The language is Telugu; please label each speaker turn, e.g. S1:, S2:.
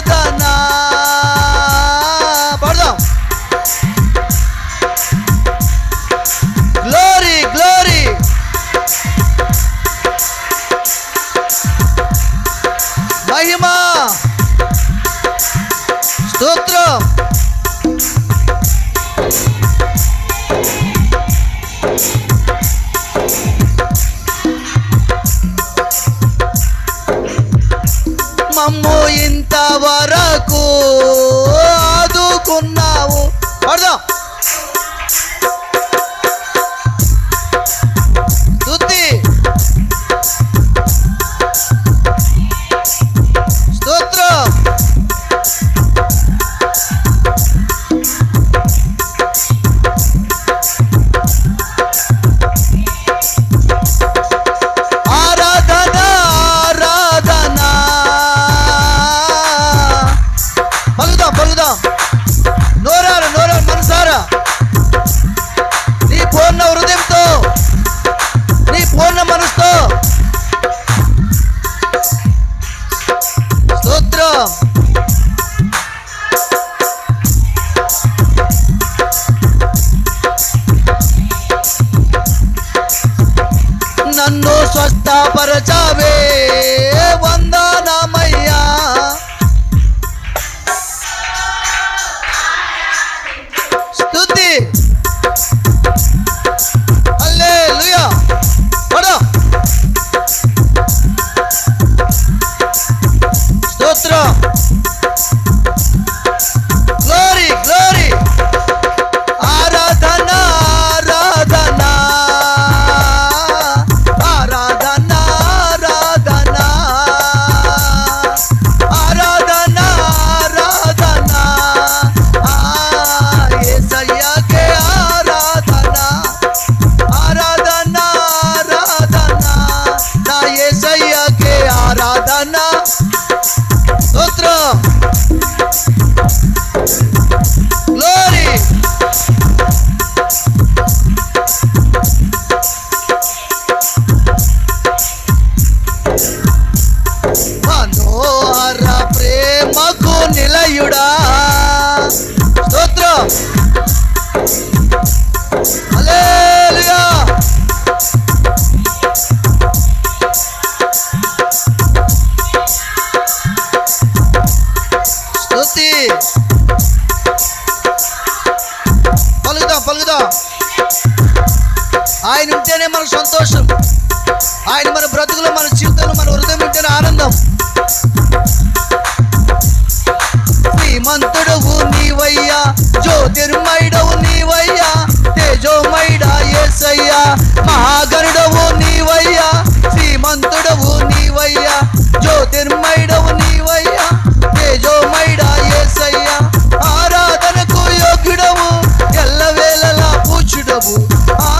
S1: জানা మమ్ము ఇంతవరకు ఆదుకున్నావు. పడదాం যাবে ఆయన ఉంటేనే మన సంతోషం. ఆయన మన బ్రతుకులు మన జీవితంలో మన హృదయం ఉంటేనే ఆనందం. శ్రీమంతుడవు నీవయ్యా జ్యోతిర్మయుడవు నీవయ్యా తేజోమయుడా ఏసయ్యా మహాగరుడవు నీవయ్యా శ్రీమంతుడవు నీవయ్యా జ్యోతిర్మయుడవు నీవయ్యా తేజోమయుడా ఏసయ్యా ఆరాధనకు యోగ్యుడవు ఎల్లవేళలా పూచుడవు ఆ